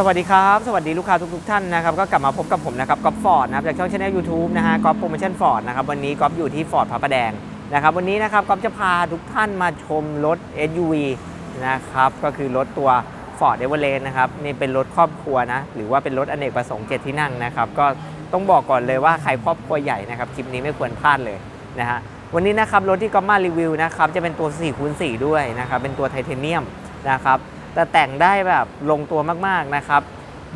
สวัสดีครับ สวัสดีลูกค้าทุกๆท่านนะครับก็กลับมาพบกับผมนะครับก๊อฟฟอร์ดนะครับจากช่องช anel YouTube นะฮะก๊อฟโปรโมชั่นฟอร์ดนะครับวันนี้ก๊อฟอยู่ที่ฟอร์ดพระประแดงนะครับวันนี้นะครับก๊อฟจะพาทุกท่านมาชมรถ SUV นะครับก็คือรถตัว Ford Everest นะครับนี่เป็นรถครอบครัวนะหรือว่าเป็นรถอเนกประสงค์เจ็ดที่นั่งนะครับก็ต้องบอกก่อนเลยว่าใครครอบครัวใหญ่นะครับคลิปนี้ไม่ควรพลาดเลยนะฮะวันนี้นะครับรถที่ก๊อฟมารีวิวนะครับจะเป็นตัว4คูณ4ด้วยนะครับเป็นตัวไทเทเนียมนะครับ แต่แต่งได้แบบลงตัวมากๆนะครับ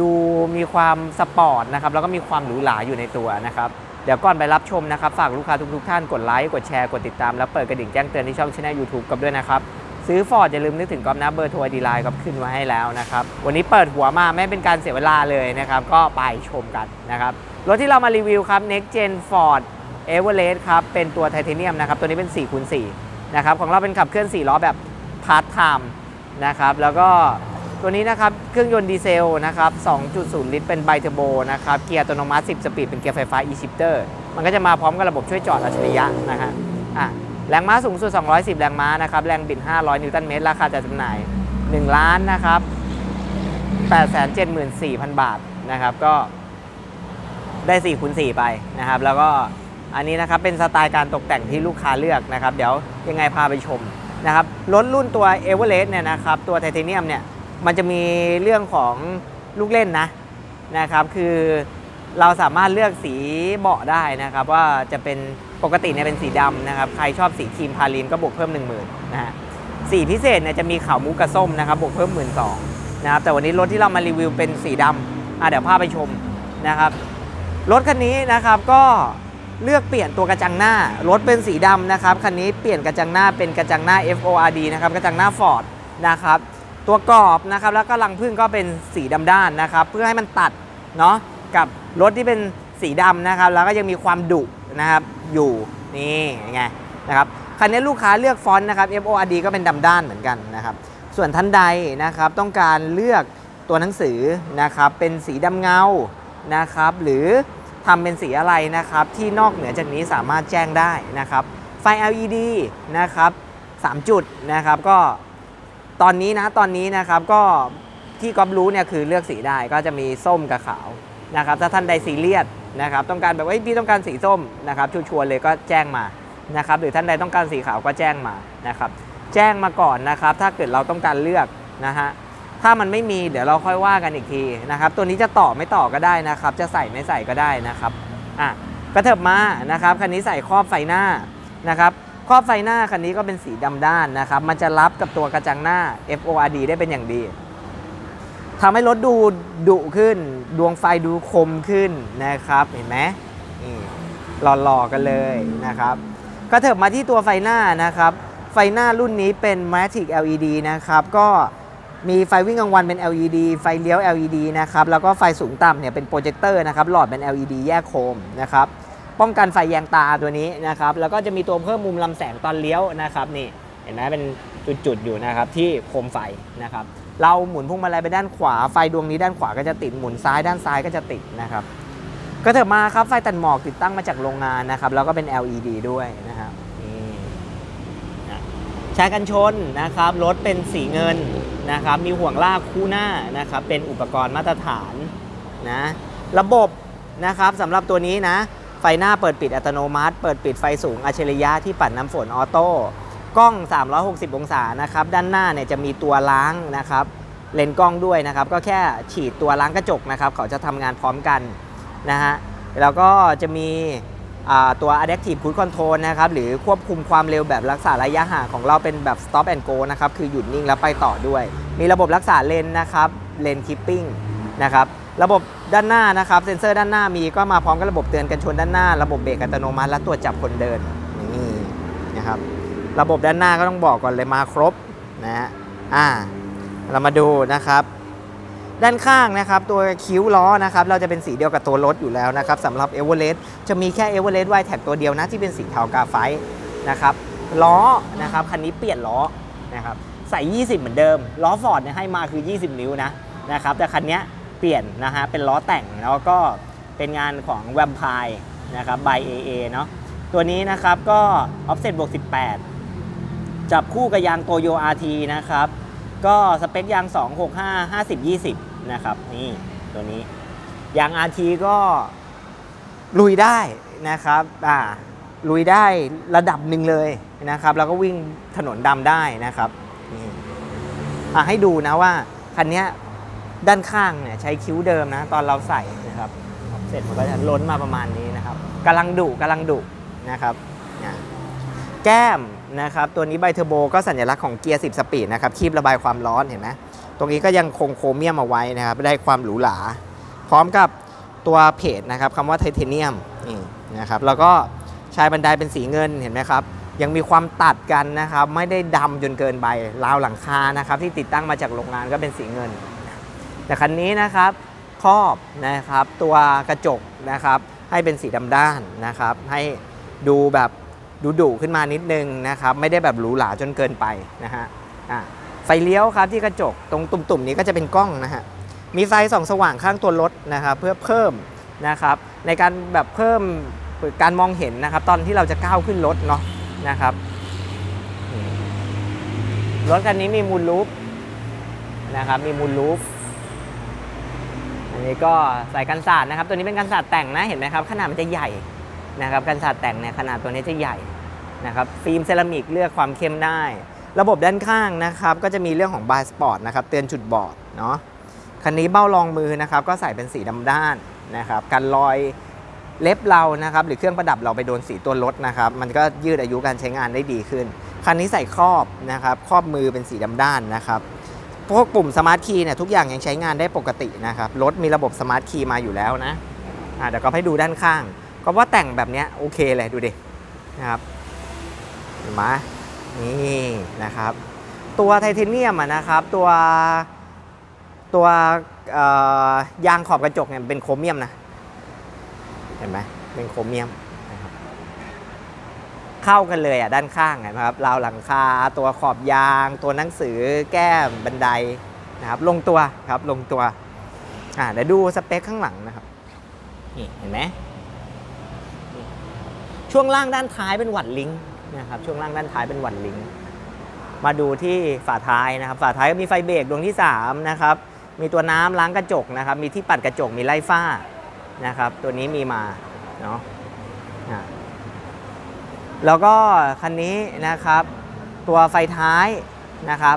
ดูมีความสปอร์ตนะครับแล้วก็มีความหรูหราอยู่ในตัวนะครับเดี๋ยวก่อนไปรับชมนะครับ ฝากลูกค้าทุกๆท่านกดไลค์กดแชร์กดติดตาม แล้วเปิดกระดิ่งแจ้งเตือนที่ช่องช anel YouTube กับด้วยนะครับ ซื้อฟอร์ดอย่าลืมนึกถึงก๊อมนะเบอร์โทรดีไลน์ก็ขึ้นไว้ให้แล้วนะครับ วันนี้เปิดหัวมาไม่เป็นการเสียเวลาเลยนะครับ ก็ไปชมกันนะครับ รถที่เรามารีวิวครับ Next Gen Ford Everest ครับ เป็นตัวไทเทเนียมนะครับ ตัวนี้เป็น4คูณ4นะครับ ของเราเป็นขับเคลื่อน 4 ล้อแบบพาร์ทไทม์ นะครับ แล้วก็ตัวนี้นะครับ เครื่องยนต์ดีเซลนะครับ 2.0 ลิตรเป็นไบเทอร์โบนะครับ เกียร์อัตโนมัติ 10 สปีด เป็นเกียร์ไฟฟ้า e-shifter มันก็จะมาพร้อมกับระบบช่วยจอดอัจฉริยะนะฮะอะแรงม้าสูงสุด 210 แรงม้านะครับ แรงบิด 500 นิวตันเมตร ราคาจัดจำหน่าย 1 ล้านนะครับ 874,000 บาทนะครับ ก็ได้4คูณ4ไปนะครับ แล้วก็อันนี้นะครับเป็นสไตล์การตกแต่งที่ลูกค้าเลือกนะครับ เดี๋ยวยังไงพาไปชม นะครับรถรุ่นตัว e v e r e s t เนี่ยนะครับตัวไทเทเนียมเนี่ยมันจะมีเรื่องของลูกเล่นนะนะครับคือเราสามารถเลือกสีเบาะได้นะครับ ว่าจะเป็นปกติเนี่ยเป็นสีดำนะครับ ใครชอบสีครีมพาลินก็บวกเพิ่ม 1 0,000นะฮะสีพิเศษเนี่ยจะมีขาวมุกกับส้มนะครับบวกเพิ่ม 1 2ื่นนะครับแต่วันนี้รถที่เรามารีวิวเป็นสีดำอะเดี๋ยวพาไปชมนะครับรถคันนี้นะครับก็ เลือกเปลี่ยนตัวกระจังหน้ารถเป็นสีดำนะครับคันนี้เปลี่ยนกระจังหน้าเป็นกระจังหน้า FORD นะครับกระจังหน้า Ford นะครับตัวกรอบนะครับแล้วก็รังพึ่งก็เป็นสีดำด้านนะครับ เพื่อให้มันตัดเนาะกับรถที่เป็นสีดำนะครับ แล้วก็ยังมีความดุนะครับอยู่นี่ไงนะครับคันนี้ลูกค้าเลือกฟอนต์นะครับ FORD ก็เป็นดำด้านเหมือนกันนะครับ ส่วนท่านใดนะครับต้องการเลือกตัวหนังสือนะครับเป็นสีดำเงานะครับ หรือ ทำเป็นสีอะไรนะครับ ที่นอกเหนือจากนี้สามารถแจ้งได้นะครับ ไฟ LED นะครับ3จุดนะครับก็ตอนนี้นะตอนนี้นะครับก็ที่ก๊อฟรู้เนี่ยคือเลือกสีได้ก็จะมีส้มกับขาวนะครับ ถ้าท่านใดซีเรียสนะครับ ต้องการแบบว่าพี่ต้องการสีส้มนะครับชัวร์ๆเลยก็แจ้งมานะครับ หรือท่านใดต้องการสีขาวก็แจ้งมานะครับ แจ้งมาก่อนนะครับ ถ้าเกิดเราต้องการเลือกนะฮะ ถ้ามันไม่มีเดี๋ยวเราค่อยว่ากันอีกทีนะครับ ตัวนี้จะต่อไม่ต่อก็ได้นะครับ จะใส่ไม่ใส่ก็ได้นะครับอะกระเถิบมานะครับคันนี้ใส่ครอบไฟหน้านะครับครอบไฟหน้าคันนี้ก็เป็นสีดำด้านนะครับ มันจะรับกับตัวกระจังหน้า FORD ได้เป็นอย่างดีทำให้รถดูดุขึ้น ดวงไฟดูคมขึ้นนะครับ เห็นไหมนี่หล่อๆกันเลยนะครับก็เถิบมาที่ตัวไฟหน้านะครับ ไฟหน้ารุ่นนี้เป็น Matic LED นะครับ ก็ มีไฟวิ่งกลางวันเป็น LED ไฟเลี้ยว LED นะครับ แล้วก็ไฟสูงต่ำเนี่ยเป็นโปรเจคเตอร์นะครับ หลอดเป็น LED แยกโคมนะครับ ป้องกันไฟแยงตาตัวนี้นะครับ แล้วก็จะมีตัวเพิ่มมุมลำแสงตอนเลี้ยวนะครับ นี่ เห็นไหมเป็นจุดๆอยู่นะครับที่โคมไฟนะครับ เราหมุนพวงมาลัยไปด้านขวา ไฟดวงนี้ด้านขวาก็จะติด หมุนซ้ายด้านซ้ายก็จะติดนะครับ ก็เถอะมาครับ ไฟตัดหมอกติดตั้งมาจากโรงงานนะครับ แล้วก็เป็น LED ด้วยนะครับนี่นะชายกันชนนะครับ รถเป็นสีเงิน นะครับมีห่วงลากคู่หน้านะครับเป็นอุปกรณ์มาตรฐานนะระบบนะครับสำหรับตัวนี้นะไฟหน้าเปิดปิดอัตโนมัติ เปิดปิดไฟสูงอัจฉริยะที่ปัดน้ำฝนออโต้กล้อง 360 องศานะครับด้านหน้าเนี่ยจะมีตัวล้างนะครับเลนกล้องด้วยนะครับ ก็แค่ฉีดตัวล้างกระจกนะครับ เขาจะทำงานพร้อมกันนะฮะแล้วก็จะมี ตัว Adaptive Cruise Control นะครับหรือควบคุมความเร็วแบบรักษาระยะห่างของเราเป็นแบบ Stop and Go นะครับคือหยุดนิ่งแล้วไปต่อด้วย มีระบบรักษาเลนนะครับเลน Keeping นะครับระบบด้านหน้านะครับเซ็นเซอร์ด้านหน้ามีก็มาพร้อมกับระบบเตือนกันชนด้านหน้า ระบบเบรกอัตโนมัติและตัวจับคนเดินนี่นะครับระบบด้านหน้าก็ต้องบอกก่อนเลยมาครบนะฮะอ่าเรามาดูนะครับ ด้านข้างนะครับตัวคิ้วล้อนะครับเราจะเป็นสีเดียวกับตัวรถอยู่แล้วนะครับสำหรับ e v e r e s t จะมีแค่ e v e r e s t ไวแท็กตัวเดียวนะที่เป็นสีเทากาไฟนะครับล้อนะครับคันนี้เปลี่ยนล้อนะครับใส่ 20 เหมือนเดิม ล้อฟอร์ดเนี่ยให้มาคือ 20 นิ้วนะนะครับแต่คันนี้เปลี่ยนนะฮะเป็นล้อแต่งแล้วก็เป็นงานของแวม p พ r e นะครับ by AA เนาะตัวนี้นะครับก็ offset บวก18 จับคู่กับยางโตโย RT นะครับก็สเปคยาง 265 50 20 นะครับ นี่ตัวนี้ยาง RT ก็ลุยได้นะครับอ่าลุยได้ระดับหนึ่งเลยนะครับ แล้วก็วิ่งถนนดำได้นะครับนี่อะให้ดูนะว่าคันนี้ด้านข้างเนี่ยใช้คิ้วเดิมนะ ตอนเราใส่นะครับ เสร็จมันก็จะล้นมาประมาณนี้นะครับกำลังดุกำลังดุนะครับแก้ม นะครับตัวนี้ไบเทอร์โบก็สัญลักษณ์ของเกียร์ 10 สปีดนะครับคีบระบายความร้อนเห็นไหมตรงนี้ก็ยังคงโครเมียมเอาไว้นะครับได้ความหรูหราพร้อมกับตัวเพจนะครับคำว่าไทเทเนียมนี่นะครับแล้วก็ชายบันไดเป็นสีเงินเห็นไหมครับยังมีความตัดกันนะครับไม่ได้ดำจนเกินไปราวหลังคานะครับที่ติดตั้งมาจากโรงงานก็เป็นสีเงิน แต่คันนี้นะครับครอบนะครับตัวกระจกนะครับให้เป็นสีดำด้านนะครับให้ดูแบบ ดูดุขึ้นมานิดนึงนะครับ ไม่ได้แบบหรูหราจนเกินไปนะฮะอะไฟเลี้ยวครับที่กระจกตรงตุ่มๆนี้ก็จะเป็นกล้องนะฮะมีไฟส่องสว่างข้างตัวรถนะครับเพื่อเพิ่มนะครับในการแบบเพิ่มการมองเห็นนะครับ ตอนที่เราจะก้าวขึ้นรถเนาะนะครับรถคันนี้มีมูลลูปนะครับมีมูลลูปอันนี้ก็ใส่กันศาสตร์นะครับ ตัวนี้เป็นกันศาสตร์แต่งนะเห็นไหมครับขนาดมันจะใหญ่ นะครับกันศาสตร์แต่งเนี่ยขนาดตัวนี้จะใหญ่นะครับฟิล์มเซรามิกเลือกความเข้มได้ ระบบด้านข้างนะครับก็จะมีเรื่องของบายสปอร์ตนะครับเตือนจุดบอดเนาะคันนี้เบ้ารองมือนะครับก็ใส่เป็นสีดำด้านนะครับกันรอยเล็บเรานะครับหรือเครื่องประดับเราไปโดนสีตัวรถนะครับมันก็ยืดอายุการใช้งานได้ดีขึ้น คันนี้ใส่ครอบนะครับครอบมือเป็นสีดำด้านนะครับพวกปุ่มสมาร์ทคีย์เนี่ยทุกอย่างยังใช้งานได้ปกตินะครับรถมีระบบสมาร์ทคีย์มาอยู่แล้วนะอ่าเดี๋ยวก็ให้ดูด้านข้าง ก็ว่าแต่งแบบนี้โอเคเลยดูดินะครับเห็นไหมนี่นะครับ ตัวไทเทเนียมนะครับ ตัวตัวยางขอบกระจกเนี่ยเป็นโครเมียมนะเห็นไหมเป็นโครเมียมนะครับเข้ากันเลยอะด้านข้างเห็นไหมครับราวหลังคาตัวขอบยาง ตัวหนังสือแก้มบันไดนะครับลงตัวครับลงตัวอ่าเดี๋ยวดูสเปคข้างหลังนะครับนี่เห็นไหม ช่วงล่างด้านท้ายเป็นหวัดลิงนะครับช่วงล่างด้านท้ายเป็นหวัดลิงมาดูที่ฝาท้ายนะครับ ฝาท้ายก็มีไฟเบรกดวงที่3นะครับมีตัวน้ำล้างกระจกนะครับ มีที่ปัดกระจกมีไล่ฝ้านะครับ ตัวนี้มีมาเนาะแล้วก็คันนี้นะครับ ตัวไฟท้ายนะครับ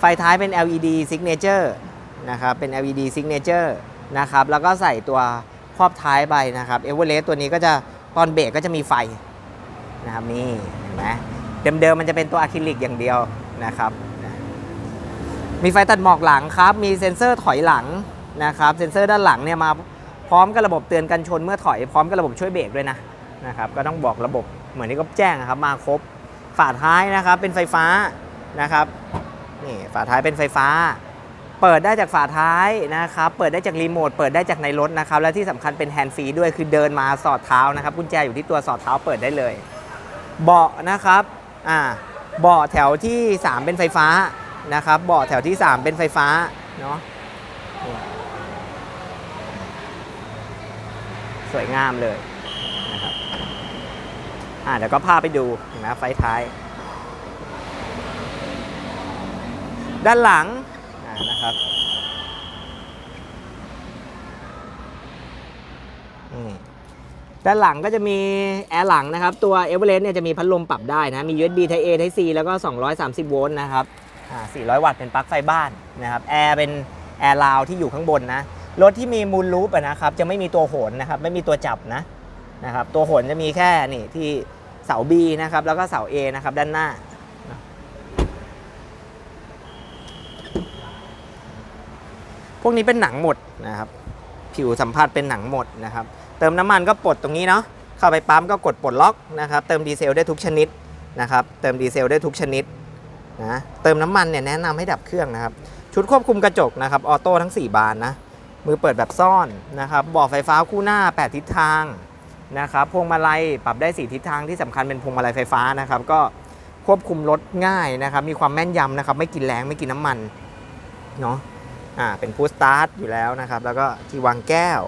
ไฟท้ายเป็น LED signature นะครับเป็น LED signature นะครับแล้วก็ใส่ตัวครอบท้ายไปนะครับ e v e r e s t ตัวนี้ก็จะ ตอนเบรกก็จะมีไฟนะครับนี่เห็นไหมเดิมๆมันจะเป็นตัวอะคริลิกอย่างเดียวนะครับ มีไฟตัดหมอกหลังครับ มีเซ็นเซอร์ถอยหลังนะครับ เซ็นเซอร์ด้านหลังเนี่ยมาพร้อมกับระบบเตือนกันชนเมื่อถอยพร้อมกับระบบช่วยเบรกด้วยนะนะครับก็ต้องบอกระบบเหมือนที่เขาแจ้งครับมาครบฝาท้ายนะครับเป็นไฟฟ้านะครับนี่ฝาท้ายเป็นไฟฟ้า เปิดได้จากฝาท้ายนะครับ เปิดได้จากรีโมท เปิดได้จากในรถนะครับ และที่สำคัญเป็นแฮนด์ฟรีด้วย คือเดินมาสอดเท้านะครับ กุญแจอยู่ที่ตัวสอดเท้าเปิดได้เลย เบาะนะครับ อ่า เบาะแถวที่ 3 เป็นไฟฟ้านะครับ เบาะแถวที่ 3 เป็นไฟฟ้า เนาะสวยงามเลยนะครับ อ่าเดี๋ยวก็พาไปดูนไหมไฟท้าย ด้านหลัง นะครับด้านหลังก็จะมีแอร์หลังนะครับ ตัว e v e r e s t เนี่ยจะมีพัดลมปรับได้นะ มี USB Type A Type C แล้วก็ 230 โวลต์นะครับ400 วัตต์เป็นปลั๊กไฟบ้านนะครับ แอร์เป็นแอร์ลาวที่อยู่ข้างบนนะ รถที่มีมูลลูปนะครับ จะไม่มีตัวโหนนะครับ ไม่มีตัวจับนะนะครับ ตัวโหนจะมีแค่นี่ที่เสา B นะครับ แล้วก็เสา A นะครับ ด้านหน้า วกนี้เป็นหนังหมดนะครับ ผิวสัมผัสเป็นหนังหมดนะครับ เติมน้ำมันก็ปลดตรงนี้เนาะ เข้าไปปั๊มก็กดปลดล็อกนะครับ เติมดีเซลได้ทุกชนิดนะครับ เติมดีเซลได้ทุกชนิดนะ เติมน้ำมันเนี่ยแนะนำให้ดับเครื่องนะครับ ชุดควบคุมกระจกนะครับ ออโต้ทั้ง 4 บานนะ มือเปิดแบบซ่อนนะครับเบอไฟฟ้าคู่หน้า 8 ทิศทางนะครับ พวงมาลัยปรับได้ 4 ทิศทางที่สำคัญเป็นพวงมาลัยไฟฟ้านะครับ ก็ควบคุมรถง่ายนะครับ มีความแม่นยำนะครับ ไม่กินแรงไม่กินน้ำมันเนาะ อ่าเป็นพูสตาร์ทอยู่แล้วนะครับ แล้วก็ที่วางแก้ว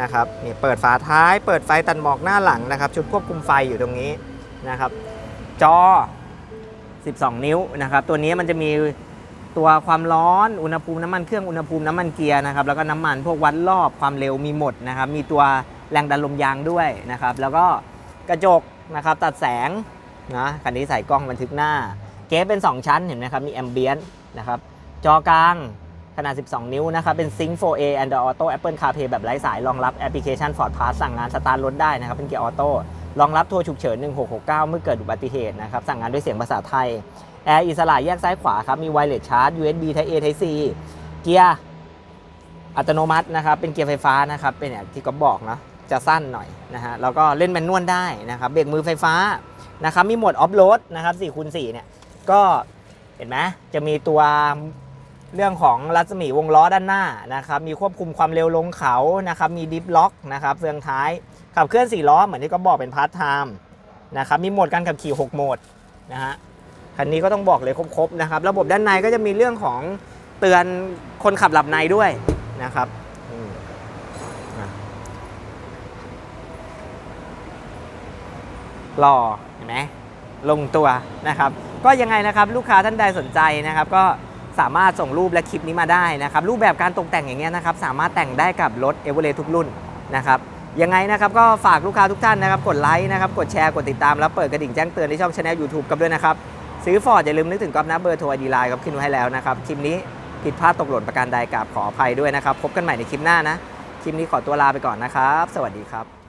นะครับนี่เปิดฝาท้าย เปิดไฟตัดหมอกหน้าหลังนะครับ ชุดควบคุมไฟอยู่ตรงนี้นะครับ จอ 12 นิ้วนะครับ ตัวนี้มันจะมีตัวความร้อน อุณหภูมิน้ำมันเครื่อง อุณหภูมิน้ำมันเกียร์นะครับ แล้วก็น้ำมันพวกวัดรอบความเร็วมีหมดนะครับ มีตัวแรงดันลมยางด้วยนะครับ แล้วก็กระจกนะครับตัดแสงนะคันนี้ใส่กล้องบันทึกหน้า เก๊เป็น 2 ชั้นเห็นไหมครับ มีแอมเบียนนะครับ จอกลาง ขนาด 12 นิ้วนะครับ เป็น Sync 4A Android Auto Apple CarPlay แบบไร้สาย รองรับแอปพลิเคชัน Ford Pass สั่งงานสตาร์ทรถได้นะครับ เป็นเกียร์ออโต้ รองรับโทรฉุกเฉิน 1669 เมื่อเกิดอุบัติเหตุนะครับ สั่งงานด้วยเสียงภาษาไทย แอร์อิสระแยกซ้ายขวาครับ มีไวเลสชาร์จ USB Type A Type C เกียร์อัตโนมัตินะครับ เป็นเกียร์ไฟฟ้านะครับ เป็นอย่างที่ก็บอกเนาะ จะสั้นหน่อยนะฮะ แล้วก็เล่นแมนนวลได้นะครับ เบรกมือไฟฟ้านะครับ มีโหมดออฟโรดนะครับ4คูณ4เนี่ย ก็เห็นไหมจะมีตัว เรื่องของรัศมีวงล้อด้านหน้านะครับ มีควบคุมความเร็วลงเขานะครับ มีดิฟล็อกนะครับเฟืองท้าย ขับเคลื่อน 4 ล้อ เหมือนที่ก็บอกเป็นพาร์ทไทม์นะครับ มีโหมดการขับขี่ 6 โหมดนะฮะ คันนี้ก็ต้องบอกเลยครบๆนะครับ ระบบด้านในก็จะมีเรื่องของเตือนคนขับหลับในด้วยนะครับหล่อเห็นไหมลงตัวนะครับ ก็ยังไงนะครับลูกค้าท่านใดสนใจนะครับก็ สามารถส่งรูปและคลิปนี้มาได้นะครับรูปแบบการตกแต่งอย่างเงี้ยนะครับสามารถแต่งได้กับรถเอเวอเรทุกรุ่นนะครับยังไงนะครับก็ฝากลูกค้าทุกท่านนะครับกดไลค์นะครับกดแชร์กดติดตามแล้วเปิดกระดิ่งแจ้งเตือนในช่องช anel YouTube กับด้วยนะครับซื้อฟอร์ดอย่าลืมนึกถึงก๊อฟนะเบอร์โทรอดีไลน์ครับขึ้นไว้ให้แล้วนะครับคลิปนี้ผิดพลาดตกหล่นประการใดกราบขออภัยด้วยนะครับพบกันใหม่ในคลิปหน้านะคลิปนี้ขอตัวลาไปก่อนนะครับ สวัสดีครับ